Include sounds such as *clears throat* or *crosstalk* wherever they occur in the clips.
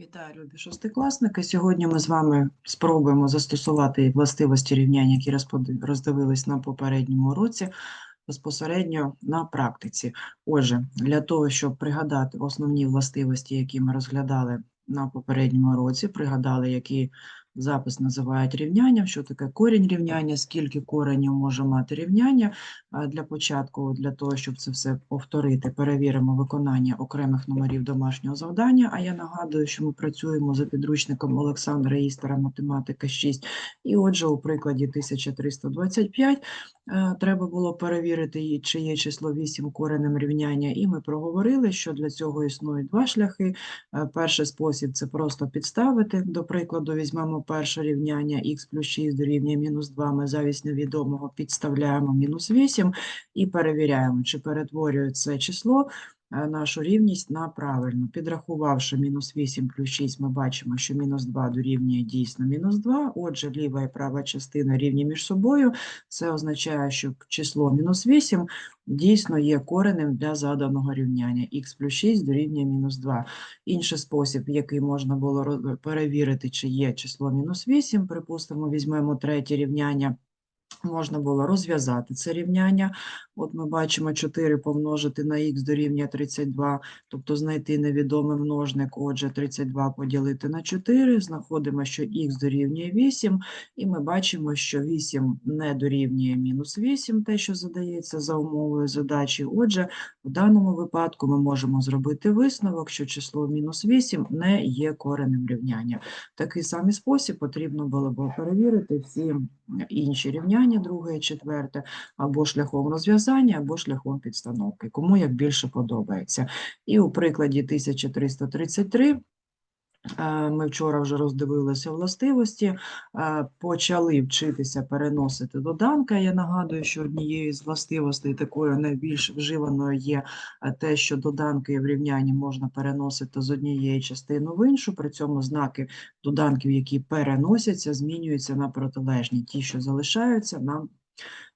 Вітаю, любі шостикласники. Сьогодні ми з вами спробуємо застосувати властивості рівняння, які роздивились на попередньому уроці, безпосередньо на практиці. Отже, для того, щоб пригадати основні властивості, які ми розглядали на попередньому уроці, пригадали, які запис називають рівнянням, що таке корінь рівняння, скільки коренів може мати рівняння. Для початку, для того, щоб це все повторити, перевіримо виконання окремих номерів домашнього завдання. А я нагадую, що ми працюємо за підручником Олександра Істера «Математика 6». І отже, у прикладі 1325 е, треба було перевірити, чи є число 8 коренем рівняння. І ми проговорили, що для цього існують два шляхи. Перший спосіб – це просто підставити. До прикладу, візьмемо перше рівняння х плюс 6 дорівнює мінус 2. Ми завість невідомого підставляємо мінус 8 і перевіряємо, чи перетворює це число нашу рівність на правильну. Підрахувавши мінус 8 плюс 6, ми бачимо, що мінус 2 дорівнює дійсно мінус 2. Отже, ліва і права частина рівні між собою. Це означає, що число мінус 8 дійсно є коренем для заданого рівняння. х плюс 6 дорівнює мінус 2. Інший спосіб, який можна було перевірити, чи є число мінус 8, припустимо, візьмемо третє рівняння, можна було розв'язати це рівняння. От ми бачимо 4 помножити на х дорівнює 32, тобто знайти невідомий множник, отже, 32 поділити на 4, знаходимо, що х дорівнює 8, і ми бачимо, що 8 не дорівнює мінус 8, те, що задається за умовою задачі. Отже, в даному випадку ми можемо зробити висновок, що число мінус 8 не є коренем рівняння. В Такий самий спосіб потрібно було б перевірити всі інші рівняння, друге четверте, або шляхом розв'язання, або шляхом підстановки, кому як більше подобається. І у прикладі 1333 е, ми вчора вже роздивилися властивості, е, почали вчитися переносити доданка. Я нагадую, що однією з властивостей такою найбільш вживаною є е, те, що доданки в рівнянні можна переносити з однієї частини в іншу, при цьому знаки доданків, які переносяться, змінюються на протилежні. Ті, що залишаються, нам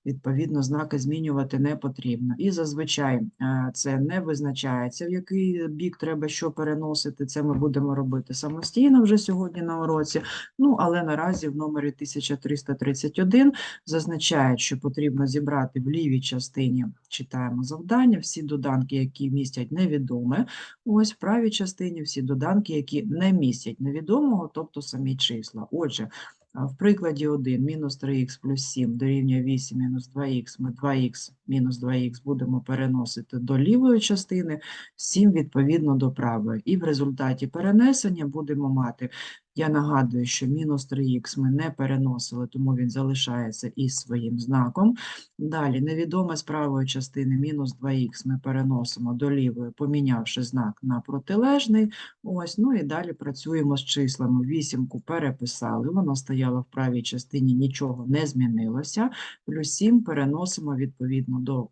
відповідно знаки змінювати не потрібно. І зазвичай е, це не визначається, в який бік треба що переносити. Це ми будемо робити самостійно вже сьогодні на уроці. Ну, але наразі в номері 1331 зазначають, що потрібно зібрати в лівій частині, читаємо завдання, всі доданки, які містять невідоме. Ось в правій частині всі доданки, які не містять невідомого, тобто самі числа. Отже, В прикладі 1 мінус 3х плюс 7 дорівнює 8 мінус 2х, ми 2х мінус 2х будемо переносити до лівої частини, 7 відповідно до правої. І в результаті перенесення будемо мати, я нагадую, що мінус 3х ми не переносили, тому він залишається із своїм знаком. Далі невідоме з правої частини мінус 2х ми переносимо до лівої, помінявши знак на протилежний. Ось, ну і далі працюємо з числами. Вісімку переписали, вона стояла в правій частині, нічого не змінилося. Плюс 7 переносимо відповідно до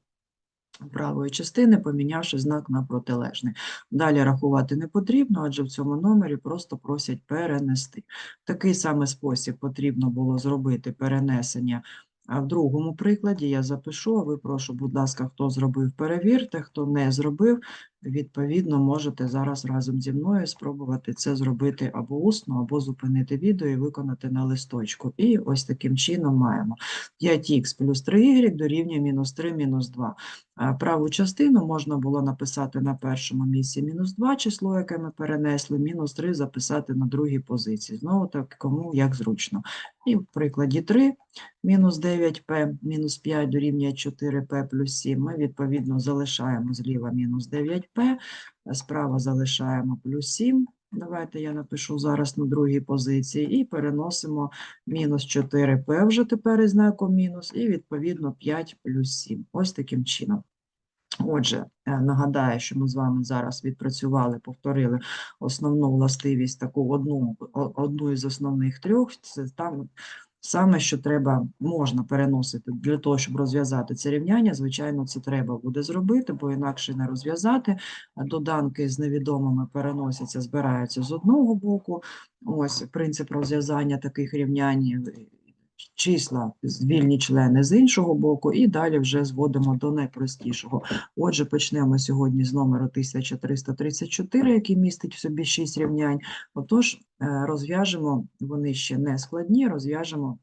правої частини, помінявши знак на протилежний. Далі рахувати не потрібно, адже в цьому номері просто просять перенести. Такий самий спосіб потрібно було зробити перенесення а в другому прикладі я запишу, а ви прошу, будь ласка, хто зробив, перевірте, хто не зробив, відповідно, можете зараз разом зі мною спробувати це зробити або усно, або зупинити відео і виконати на листочку. І ось таким чином маємо 5х плюс 3y дорівнює мінус 3 мінус 2. Праву частину можна було написати на першому місці мінус 2 число, яке ми перенесли, мінус 3 записати на другій позиції. Знову так, кому як зручно. І в прикладі 3 мінус 9p, мінус 5 дорівнює 4p плюс 7. Ми, відповідно, залишаємо зліва мінус 9p, а справа залишаємо плюс 7. Давайте я напишу зараз на другій позиції і переносимо мінус 4p вже тепер із знаком мінус, і відповідно 5 плюс 7. Ось таким чином. Отже, е, нагадаю, що ми з вами зараз відпрацювали, повторили основну властивість, таку одну, одну із основних трьох. Це там саме, що треба, можна переносити для того, щоб розв'язати це рівняння. Звичайно, це треба буде зробити, бо інакше не розв'язати. Доданки з невідомими переносяться, збираються з одного боку. Ось принцип розв'язання таких рівнянь. Числа, вільні члени з іншого боку, і далі вже зводимо до найпростішого. Отже, почнемо сьогодні з номеру 1334, який містить в собі 6 рівнянь. Отож, е, розв'яжемо, вони ще не складні, розв'яжемо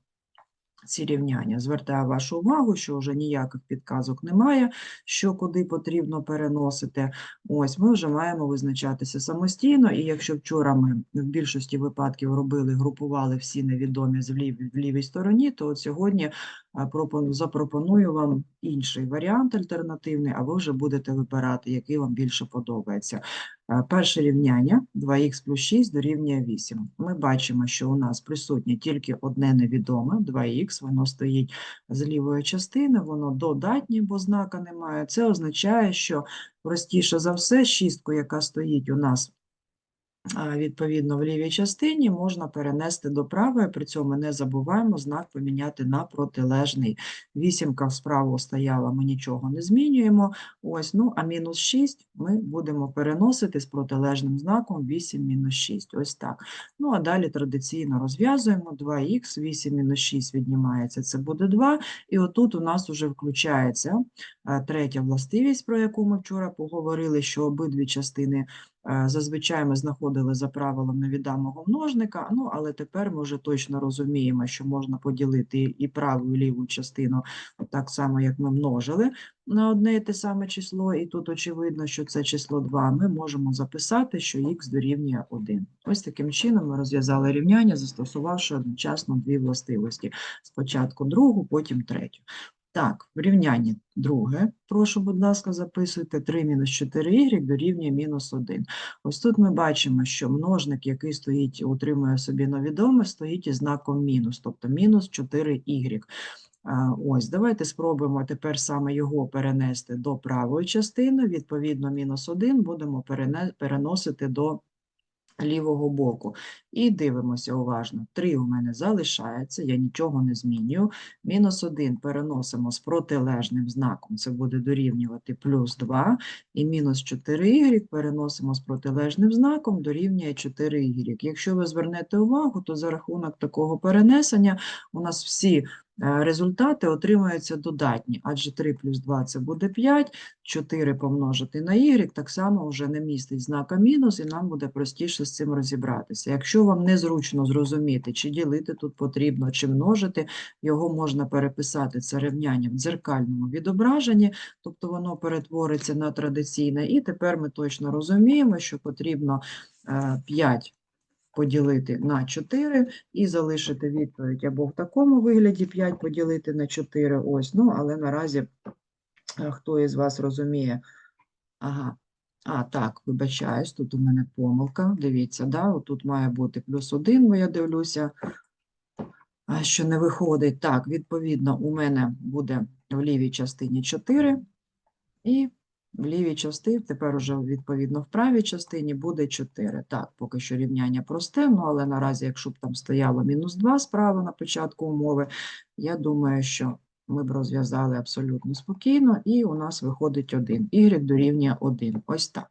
ці рівняння. Звертаю вашу увагу, що вже ніяких підказок немає, що куди потрібно переносити. Ось ми вже маємо визначатися самостійно, і якщо вчора ми в більшості випадків робили, групували всі невідомі з лів- в лівій стороні, то от сьогодні запропоную вам інший варіант альтернативний, а ви вже будете вибирати, який вам більше подобається. Е, Перше рівняння 2х плюс 6 дорівнює 8. Ми бачимо, що у нас присутнє тільки одне невідоме, 2х, воно стоїть з лівої частини, воно додатнє, бо знака немає. Це означає, що простіше за все, шістку, яка стоїть у нас відповідно в лівій частині, можна перенести до правої, при цьому не забуваємо знак поміняти на протилежний. Вісімка справа стояла, ми нічого не змінюємо. Ось, ну, а мінус 6 ми будемо переносити з протилежним знаком 8 мінус 6. Ось так. Ну, а далі традиційно розв'язуємо 2х, 8 мінус 6 віднімається, це буде 2. І отут у нас вже включається е, третя властивість, про яку ми вчора поговорили, що обидві частини Зазвичай ми знаходили за правилом невідомого множника, ну але тепер ми вже точно розуміємо, що можна поділити і праву, і ліву частину так само, як ми множили на одне і те саме число, і тут очевидно, що це число 2, ми можемо записати, що х дорівнює 1. Ось таким чином ми розв'язали рівняння, застосувавши одночасно дві властивості. Спочатку другу, потім третю. Так, в друге, прошу, будь ласка, записуйте 3 мінус 4y дорівнює мінус 1. Ось тут ми бачимо, що множник, який стоїть, утримує собі невідоме, стоїть із знаком мінус, тобто мінус 4y. Ось, давайте спробуємо тепер саме його перенести до правої частини. Відповідно, мінус 1 будемо переносити до лівого боку. І дивимося уважно. 3 у мене залишається, я нічого не змінюю. Мінус 1 переносимо з протилежним знаком, це буде дорівнювати плюс 2. І мінус 4y переносимо з протилежним знаком, дорівнює 4y. Якщо ви звернете увагу, то за рахунок такого перенесення у нас всі результати отримуються додатні, адже 3 плюс 2 це буде 5, 4 помножити на y, так само вже не містить знака мінус, і нам буде простіше з цим розібратися. Якщо вам незручно зрозуміти, чи ділити тут потрібно, чи множити, його можна переписати це рівняння в дзеркальному відображенні, тобто воно перетвориться на традиційне, і тепер ми точно розуміємо, що потрібно е, 5 поділити на 4 і залишити відповідь або в такому вигляді 5 поділити на 4, ось, ну, але наразі е, хто із вас розуміє, ага, а, так, вибачаюсь, тут у мене помилка, дивіться, да, тут має бути плюс 1, бо я дивлюся, що не виходить. Так, відповідно, у мене буде в лівій частині 4, і в лівій частині, тепер уже відповідно в правій частині буде 4. Так, поки що рівняння просте, ну але наразі, якщо б там стояло мінус 2 справа на початку умови, я думаю, що ми б розв'язали абсолютно спокійно, і у нас виходить 1. Y дорівнює 1. Ось так.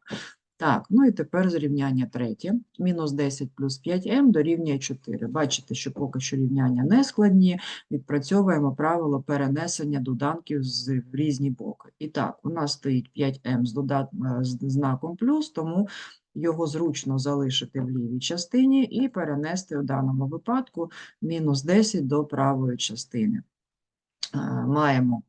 Так, ну і тепер зрівняння третє. Мінус 10 плюс 5m дорівнює 4. Бачите, що поки що рівняння не складні, відпрацьовуємо правило перенесення доданків з різні боки. І так, у нас стоїть 5m з, додат... е, з знаком плюс, тому його зручно залишити в лівій частині і перенести у даному випадку мінус 10 до правої частини. Е, Маємо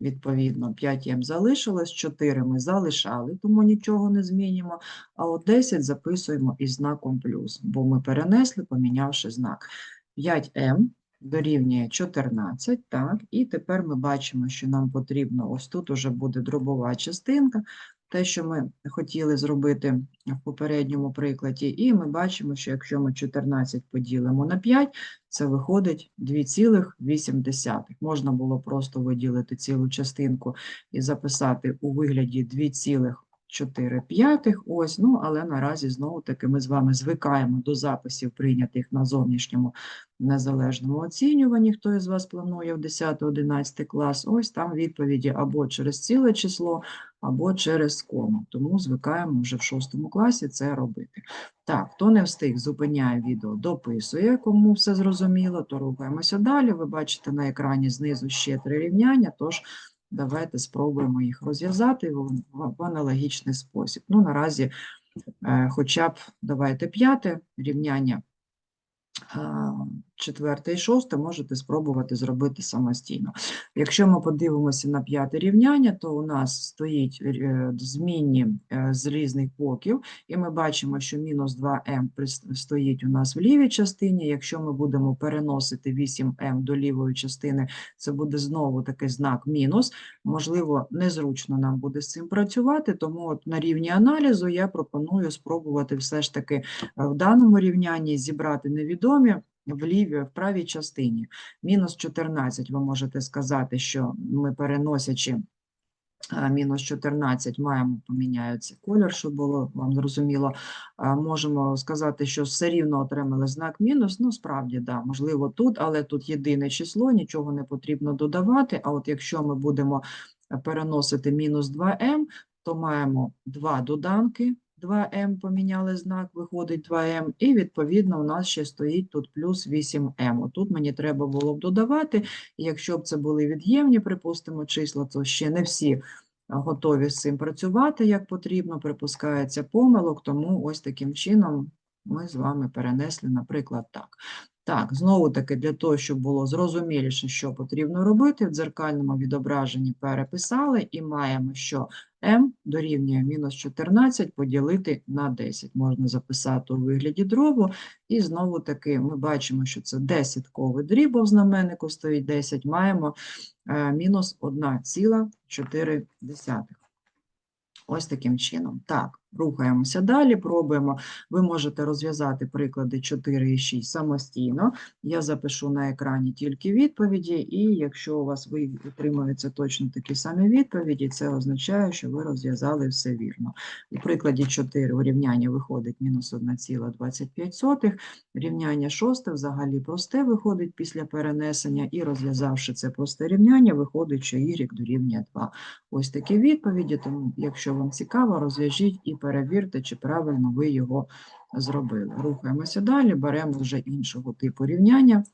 Відповідно, 5М залишилось, 4 ми залишали, тому нічого не змінюємо, а от 10 записуємо із знаком плюс, бо ми перенесли, помінявши знак. 5М дорівнює 14, так, і тепер ми бачимо, що нам потрібно, ось тут уже буде дробова частинка, те, що ми хотіли зробити в попередньому прикладі, і ми бачимо, що якщо ми 14 поділимо на 5, це виходить 2,8. Можна було просто виділити цілу частинку і записати у вигляді 4 п'ятих, ось, ну, але наразі знову-таки ми з вами звикаємо до записів, прийнятих на зовнішньому незалежному оцінюванні, хто із вас планує в 10-11 клас, ось там відповіді або через ціле число, або через кому, тому звикаємо вже в 6 класі це робити. Так, хто не встиг, зупиняє відео, дописує, кому все зрозуміло, то рухаємося далі. Ви бачите на екрані знизу ще три рівняння, тож давайте спробуємо їх розв'язати в, аналогічний спосіб. Ну, наразі е, хоча б давайте п'яте рівняння. Четверте і шосте можете спробувати зробити самостійно. Якщо ми подивимося на п'яте рівняння, то у нас стоїть е, змінні е, з різних боків, і ми бачимо, що мінус 2m прис- стоїть у нас в лівій частині. Якщо ми будемо переносити 8m до лівої частини, це буде знову такий знак мінус. Можливо, незручно нам буде з цим працювати, тому от на рівні аналізу я пропоную спробувати все ж таки е, в даному рівнянні зібрати невідомі в лівій, в правій частині. Мінус 14 ви можете сказати, що ми переносячи мінус 14 маємо, поміняється колір, щоб було вам зрозуміло. Можемо сказати, що все рівно отримали знак мінус. Ну, справді, да, можливо, тут, але тут єдине число, нічого не потрібно додавати. А от якщо ми будемо переносити мінус 2m, то маємо два доданки. 2m поміняли знак, виходить 2m, і відповідно у нас ще стоїть тут плюс 8m. Тут мені треба було б додавати, якщо б це були від'ємні, припустимо, числа, то ще не всі готові з цим працювати як потрібно, припускається помилок, тому ось таким чином ми з вами перенесли, наприклад, так. Так, знову-таки для того, щоб було зрозуміліше, що потрібно робити, в дзеркальному відображенні переписали і маємо, що m дорівнює мінус 14 поділити на 10. Можна записати у вигляді дробу, і знову-таки ми бачимо, що це десятковий дріб, бо в знаменнику стоїть 10, маємо е, мінус 1,4. Ось таким чином. Так, рухаємося далі, пробуємо. Ви можете розв'язати приклади 4 і 6 самостійно. Я запишу на екрані тільки відповіді, і якщо у вас отримуються точно такі самі відповіді, це означає, що ви розв'язали все вірно. У прикладі 4 у рівняння виходить мінус 1,25, рівняння 6 взагалі просте виходить після перенесення, і розв'язавши це просте рівняння, виходить, що y дорівнює 2. Ось такі відповіді, тому якщо вам цікаво, розв'яжіть і перевірте, чи правильно ви його зробили. Рухаємося далі, беремо вже іншого типу рівняння,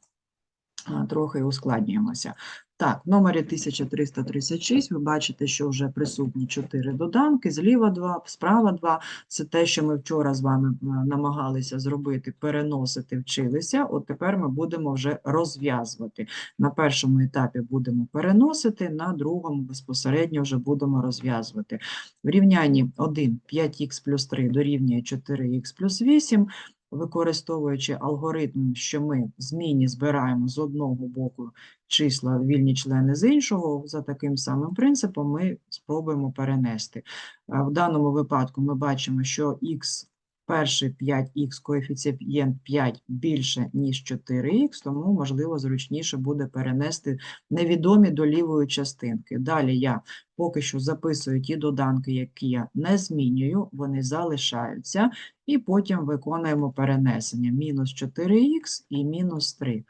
трохи ускладнюємося. Так, в номері 1336 ви бачите, що вже присутні 4 доданки, зліва 2, справа 2. Це те, що ми вчора з вами е, намагалися зробити, переносити, вчилися. От тепер ми будемо вже розв'язувати. На першому етапі будемо переносити, на другому безпосередньо вже будемо розв'язувати. В рівнянні 1 5х плюс 3 дорівнює 4х плюс 8. Використовуючи алгоритм, що ми в зміні збираємо з одного боку числа вільні члени з іншого, за таким самим принципом ми спробуємо перенести. В даному випадку ми бачимо, що х перший 5х коефіцієнт 5 більше, ніж 4х, тому, можливо, зручніше буде перенести невідомі до лівої частинки. Далі я поки що записую ті доданки, які я не змінюю, вони залишаються, і потім виконуємо перенесення мінус 4х і мінус 3.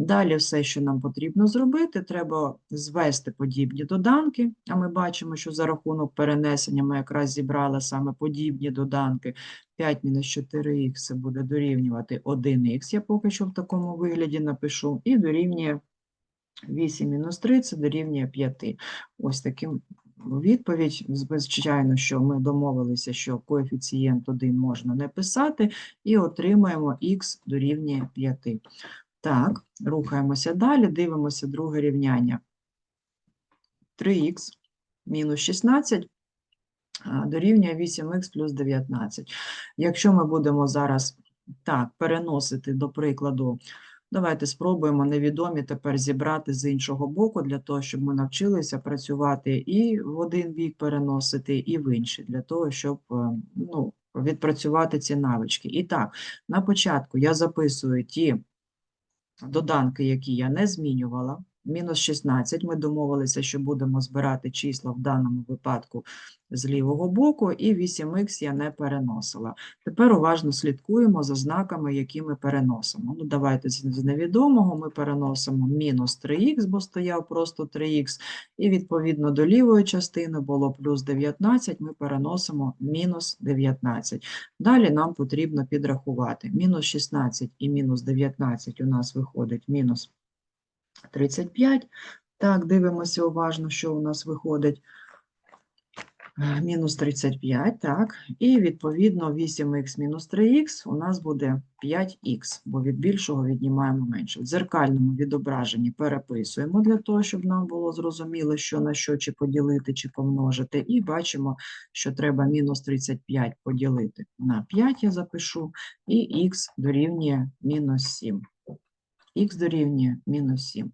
Далі все, що нам потрібно зробити, треба звести подібні доданки, а ми бачимо, що за рахунок перенесення ми якраз зібрали саме подібні доданки. 5 мінус 4х це буде дорівнювати 1х, я поки що в такому вигляді напишу, і дорівнює 8 мінус 3 це дорівнює 5. Ось таким відповідь. Звичайно, що ми домовилися, що коефіцієнт 1 можна не писати, і отримаємо х дорівнює 5. Так, рухаємося далі, дивимося друге рівняння. 3х мінус 16 а, дорівнює 8х плюс 19. Якщо ми будемо зараз так переносити, до прикладу, давайте спробуємо невідомі тепер зібрати з іншого боку, для того, щоб ми навчилися працювати і в один бік переносити, і в інший, для того, щоб е, ну, відпрацювати ці навички. І так, на початку я записую ті доданки, які я не змінювала, мінус 16. Ми домовилися, що будемо збирати числа в даному випадку з лівого боку, і 8х я не переносила. Тепер уважно слідкуємо за знаками, які ми переносимо. Ну, давайте з невідомого ми переносимо мінус 3х, бо стояв просто 3х, і відповідно до лівої частини було плюс 19, ми переносимо мінус 19. Далі нам потрібно підрахувати. Мінус 16 і мінус 19 у нас виходить мінус 35. Так, дивимося уважно, що у нас виходить. Е, Мінус 35, так. І відповідно 8х мінус 3х у нас буде 5х, бо від більшого віднімаємо менше. В дзеркальному відображенні переписуємо для того, щоб нам було зрозуміло, що на що чи поділити, чи помножити. І бачимо, що треба мінус 35 поділити на 5, я запишу, і х дорівнює мінус 7. Х дорівнює мінус 7.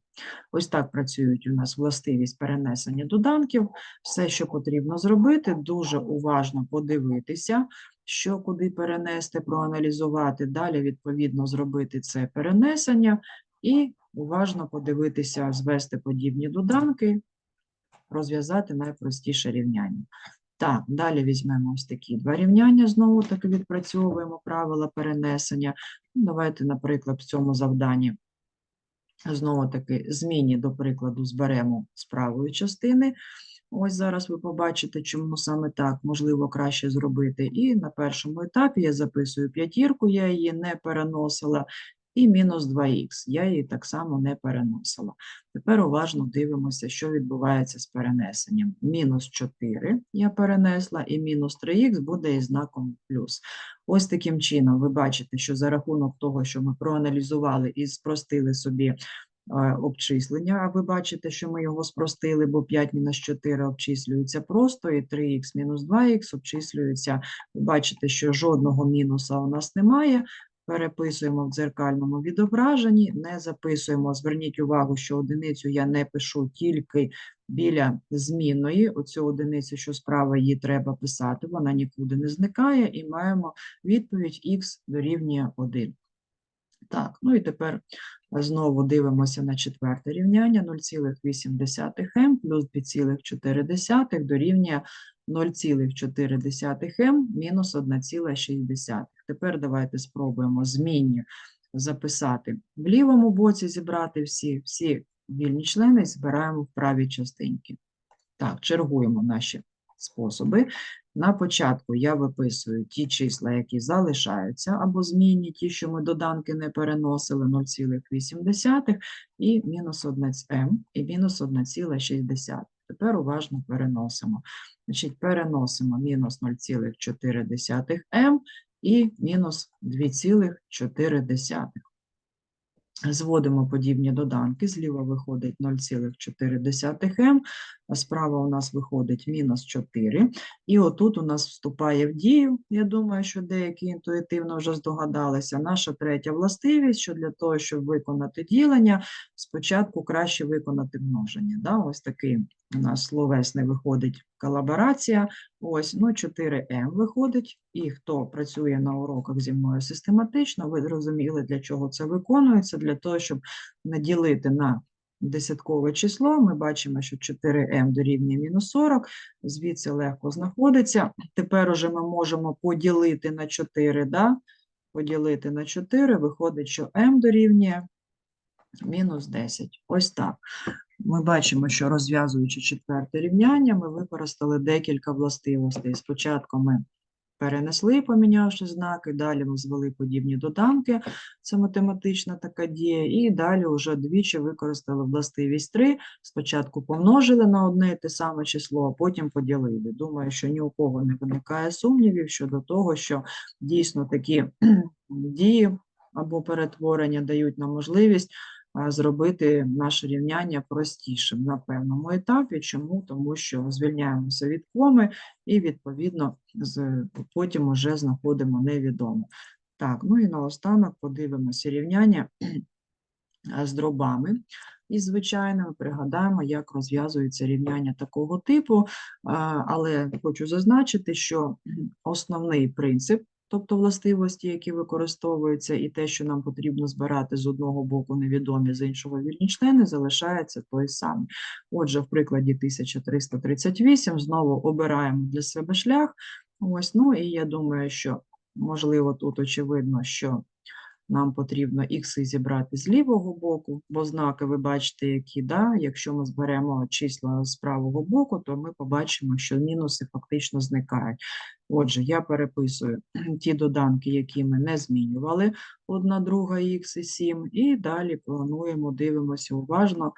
Ось так працюють у нас властивість перенесення доданків. Все, що потрібно зробити, дуже уважно подивитися, що куди перенести, проаналізувати. Далі, відповідно, зробити це перенесення і уважно подивитися, звести подібні доданки, розв'язати найпростіше рівняння. Так, далі візьмемо ось такі два рівняння, знову таки відпрацьовуємо правила перенесення. Давайте, наприклад, в цьому завданні Знову таки, зміні, до прикладу, зберемо з правої частини. Ось зараз ви побачите, чому саме так можливо краще зробити. І на першому етапі я записую п'ятірку, я її не переносила, і мінус 2х, я її так само не переносила. Тепер уважно дивимося, що відбувається з перенесенням. Мінус 4 я перенесла, і мінус 3х буде із знаком плюс. Ось таким чином ви бачите, що за рахунок того, що ми проаналізували і спростили собі е, обчислення, а ви бачите, що ми його спростили, бо 5 мінус 4 обчислюється просто, і 3х мінус 2х обчислюється. Ви бачите, що жодного мінуса у нас немає. Переписуємо в дзеркальному відображенні, не записуємо. Зверніть увагу, що одиницю я не пишу тільки біля змінної. Оцю одиницю, що справа її треба писати, вона нікуди не зникає, і маємо відповідь х дорівнює 1. Так, ну і тепер знову дивимося на четверте рівняння 0,8m плюс 2,4 дорівнює 0,4m мінус 1,6. Тепер давайте спробуємо змінні записати в лівому боці, зібрати всі, всі вільні члени збираємо в правій частинці. Так, чергуємо наші способи. На початку я виписую ті числа, які залишаються, або змінні, ті, що ми доданки не переносили, 0,8 і мінус 1m, і мінус 1,6. Тепер уважно переносимо. Значить, переносимо мінус 0,4m і мінус 2,4. Зводимо подібні доданки. Зліва виходить 0,4m, а справа у нас виходить мінус 4. І отут у нас вступає в дію, я думаю, що деякі інтуїтивно вже здогадалися, наша третя властивість, що для того, щоб виконати ділення, спочатку краще виконати множення. Да? Ось такий у нас словесний виходить колаборація. Ось, ну, 4М виходить, і хто працює на уроках зі мною систематично, ви зрозуміли, для чого це виконується, для того, щоб наділити на десяткове число, ми бачимо, що 4m дорівнює мінус 40, звідси легко знаходиться. Тепер уже ми можемо поділити на 4, да? поділити на 4, виходить, що m дорівнює мінус 10. Ось так. Ми бачимо, що розв'язуючи четверте рівняння, ми використали декілька властивостей. Спочатку ми перенесли, помінявши знаки, далі ми звели подібні доданки, це математична така дія, і далі вже двічі використали властивість 3, спочатку помножили на одне і те саме число, а потім поділили. Думаю, що ні у кого не виникає сумнівів щодо того, що дійсно такі *clears throat* дії або перетворення дають нам можливість зробити наше рівняння простішим на певному етапі. Чому? Тому що звільняємося від коми і, відповідно, потім уже знаходимо невідоме. Так, ну і наостанок подивимося рівняння *clears throat* з дробами. І, звичайно, пригадаємо, як розв'язується рівняння такого типу, але хочу зазначити, що *clears throat* основний принцип тобто властивості, які використовуються, і те, що нам потрібно збирати з одного боку невідомі, з іншого вільні члени, залишається той самий. Отже, в прикладі 1338 знову обираємо для себе шлях. Ось, ну і я думаю, що можливо тут очевидно, що нам потрібно ікси зібрати з лівого боку, бо знаки ви бачите, які, да? якщо ми зберемо числа з правого боку, то ми побачимо, що мінуси фактично зникають. Отже, я переписую *clears throat* ті доданки, які ми не змінювали, 1, друга х і 7, і далі плануємо, дивимося уважно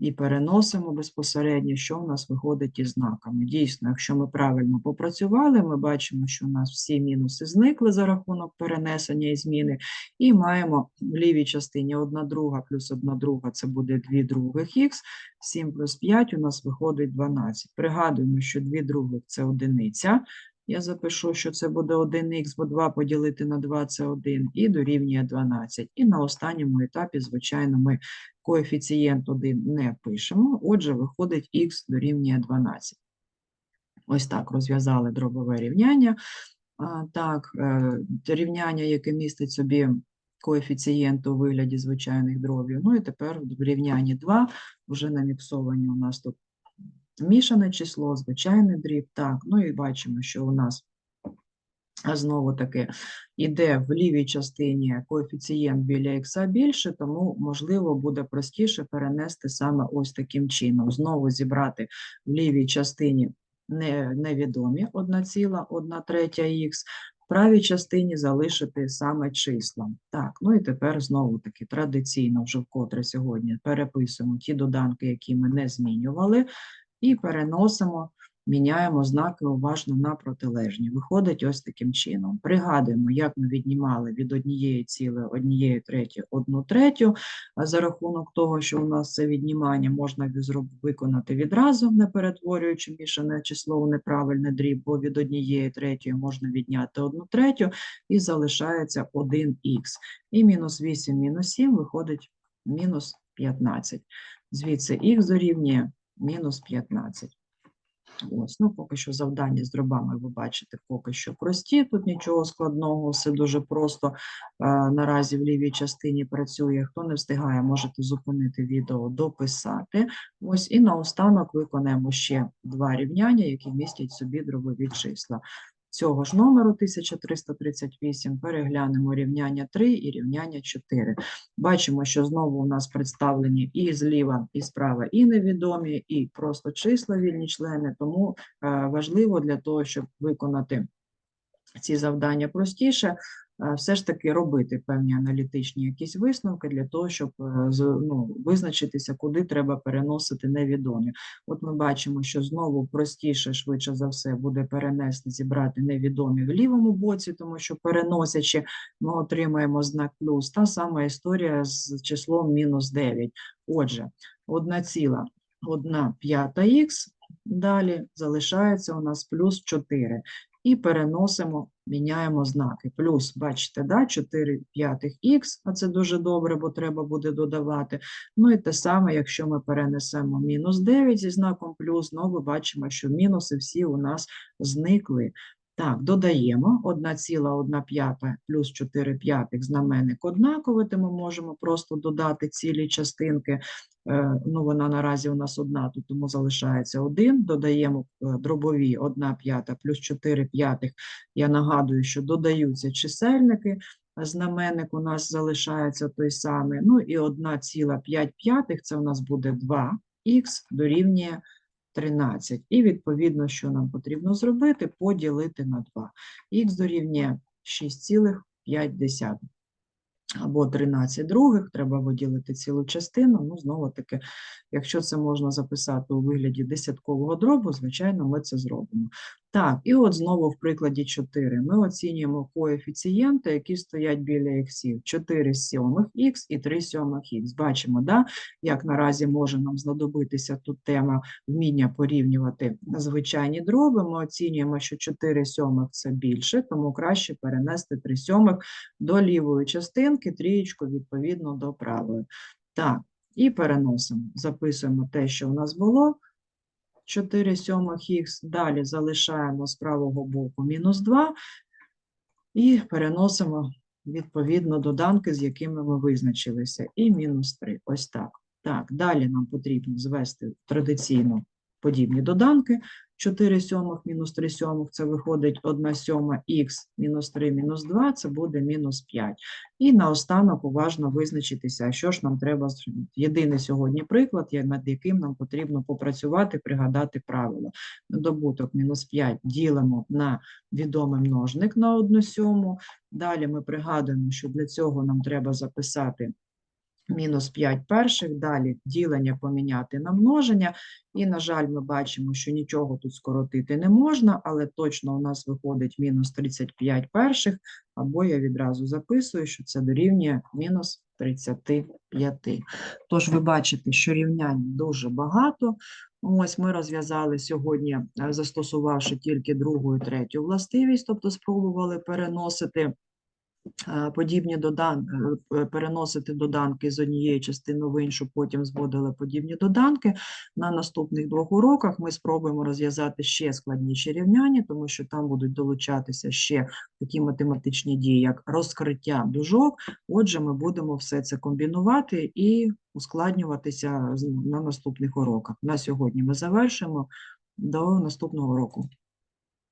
і переносимо безпосередньо, що в нас виходить із знаками. Дійсно, якщо ми правильно попрацювали, ми бачимо, що у нас всі мінуси зникли за рахунок перенесення і зміни, і маємо в лівій частині 1 друга плюс 1 друга, це буде 2 других х, 7 плюс 5 у нас виходить 12. Пригадуємо, що 2 других – це одиниця. Я запишу, що це буде 1х, бо 2 поділити на 2 – це 1, і дорівнює 12. І на останньому етапі, звичайно, ми коефіцієнт 1 не пишемо, отже, виходить х дорівнює 12. Ось так розв'язали дробове рівняння. Так, е, рівняння, яке містить собі коефіцієнт у вигляді звичайних дробів. Ну і тепер в рівнянні 2 вже наміксовані у нас тут мішане число, звичайний дріб. Так, ну і бачимо, що у нас знову таки іде в лівій частині коефіцієнт біля х більше, тому можливо буде простіше перенести саме ось таким чином. Знову зібрати в лівій частині не- невідомі 1,1 третя х, в правій частині залишити саме числа. Так, ну і тепер знову таки традиційно, вже вкотре сьогодні переписуємо ті доданки, які ми не змінювали, і переносимо міняємо знаки уважно на протилежні. Виходить ось таким чином. Пригадуємо, як ми віднімали від однієї цілої однієї треті одну третю, за рахунок того, що у нас це віднімання можна виконати відразу, не перетворюючи мішане число у неправильне дріб, бо від однієї третьої можна відняти одну третю, і залишається 1х. І мінус 8, мінус 7 виходить мінус 15. Звідси х дорівнює мінус 15. Ось, ну, поки що завдання з дробами ви бачите поки що прості, тут нічого складного, все дуже просто. Е, наразі в лівій частині працює. Хто не встигає, можете зупинити відео, дописати. Ось, і наостанок виконаємо ще два рівняння, які містять собі дробові числа. Цього ж номеру 1338 переглянемо рівняння 3 і рівняння 4. Бачимо, що знову у нас представлені і зліва, і справа, і невідомі, і просто числа вільні члени, тому е, важливо для того, щоб виконати ці завдання простіше, все ж таки робити певні аналітичні якісь висновки для того, щоб е, ну, визначитися, куди треба переносити невідомі. От ми бачимо, що знову простіше, швидше за все, буде перенести, зібрати невідомі в лівому боці, тому що переносячи, ми отримаємо знак плюс. Та сама історія з числом мінус 9. Отже, 1,1 п'ята х, далі залишається у нас плюс 4. І переносимо, міняємо знаки. Плюс, бачите, да, 4 п'ятих х, а це дуже добре, бо треба буде додавати. Ну і те саме, якщо ми перенесемо мінус 9 зі знаком плюс, знову бачимо, що мінуси всі у нас зникли. Так, додаємо 1,1 п'ята плюс 4 п'ятих знаменник однаковий, то ми можемо просто додати цілі частинки. Е, Ну, вона наразі у нас одна, тому залишається 1. Додаємо е, дробові 1 п'ята плюс 4 п'ятих. Я нагадую, що додаються чисельники. Знаменник у нас залишається той самий. Ну і 1,5 п'ятих, це у нас буде 2х дорівнює 13. І відповідно, що нам потрібно зробити? Поділити на 2. Х дорівнює 6,5. Або 13 других, треба виділити цілу частину. Ну, знову таки, якщо це можна записати у вигляді десяткового дробу, звичайно, ми це зробимо. Так, і от знову в прикладі 4 ми оцінюємо коефіцієнти, які стоять біля іксів. 4 сьомих х і 3 сьомих х. Бачимо, да, як наразі може нам знадобитися тут тема вміння порівнювати звичайні дроби. Ми оцінюємо, що 4 сьомих – це більше, тому краще перенести 3 сьомих до лівої частинки, трієчку відповідно до правої. Так, і переносимо. Записуємо те, що у нас було. 4 сьомих х, далі залишаємо з правого боку мінус 2. І переносимо відповідно доданки, з якими ми визначилися. І мінус 3. Ось так. Так, далі нам потрібно звести традиційно подібні доданки. 4 сьомих мінус 3 сьомих – це виходить 1 сьома х мінус 3 мінус 2 – це буде мінус 5. І наостанок уважно визначитися, що ж нам треба зробити. Єдиний сьогодні приклад, над яким нам потрібно попрацювати, пригадати правило. Добуток мінус 5 ділимо на відомий множник на 1 сьому. Далі ми пригадуємо, що для цього нам треба записати мінус 5 перших, далі ділення поміняти на множення. І, на жаль, ми бачимо, що нічого тут скоротити не можна, але точно у нас виходить мінус 35 перших, або я відразу записую, що це дорівнює мінус 35. Тож ви бачите, що рівнянь дуже багато. Ось ми розв'язали сьогодні, е, застосувавши тільки другу і третю властивість, тобто спробували переносити подібні додан... е, переносити доданки з однієї частини в іншу, потім зводили подібні доданки. На наступних двох уроках ми спробуємо розв'язати ще складніші рівняння, тому що там будуть долучатися ще такі математичні дії, як розкриття дужок. Отже, ми будемо все це комбінувати і ускладнюватися на наступних уроках. На сьогодні ми завершимо. До наступного року.